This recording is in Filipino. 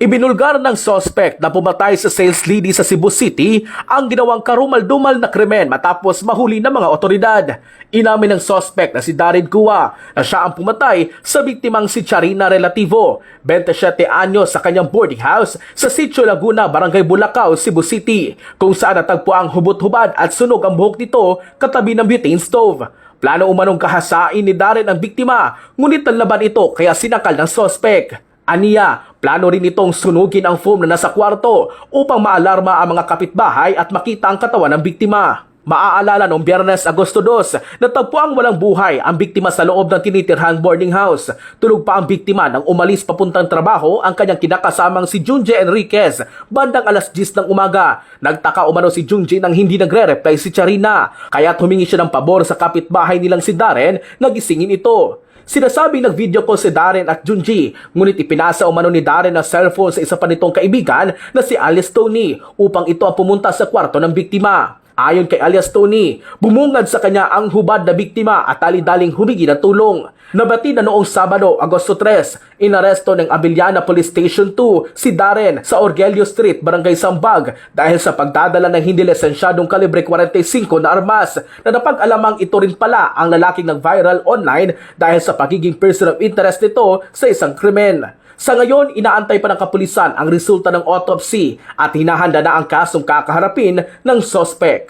Ibinulgar ng suspect na pumatay sa sales lady sa Cebu City ang ginawang karumal-dumal na krimen matapos mahuli ng mga otoridad. Inamin ng suspect na si Darin Kua na siya ang pumatay sa biktimang si Charina Relativo, 27 anyo sa kanyang boarding house sa Sitio Laguna, Barangay Bulacau, Cebu City, kung saan natagpo ang hubot-hubad at sunog ang buhok nito katabi ng butane stove. Plano umanong kahasain ni Darren ang biktima, ngunit nanlaban ito kaya sinakal ng suspect. Aniya, plano rin itong sunugin ang foam na nasa kwarto upang maalarma ang mga kapitbahay at makita ang katawan ng biktima. Maaalala noong Biyernes Agosto 2, natagpo ang walang buhay ang biktima sa loob ng tinitirhang boarding house. Tulog pa ang biktima nang umalis papuntang trabaho ang kanyang kinakasamang si Junje Enriquez bandang alas 10 ng umaga. Nagtaka umano si Junje nang hindi nagre-reply si Charina, kaya humingi siya ng pabor sa kapitbahay nilang si Darren na gisingin ito. Sinasabi nag-video call si Darren at Junji, ngunit ipinasa umano ni Darren ang cellphone sa isa pa nitong kaibigan na si Alice Tony upang ito ang pumunta sa kwarto ng biktima. Ayon kay alias Tony, bumungad sa kanya ang hubad na biktima at tali-daling humingi ng tulong. Nabati na noong Sabado, Agosto 3, inaresto ng Abiliana Police Station 2 si Darren sa Orgelio Street, Barangay Sambag dahil sa pagdadala ng hindi lisensyadong kalibre 45 na armas na napag-alamang ito rin pala ang lalaking nag-viral online dahil sa pagiging person of interest nito sa isang krimen. Sa ngayon, inaantay pa ng kapulisan ang resulta ng autopsy at hinahanda na ang kasong kakaharapin ng sospek.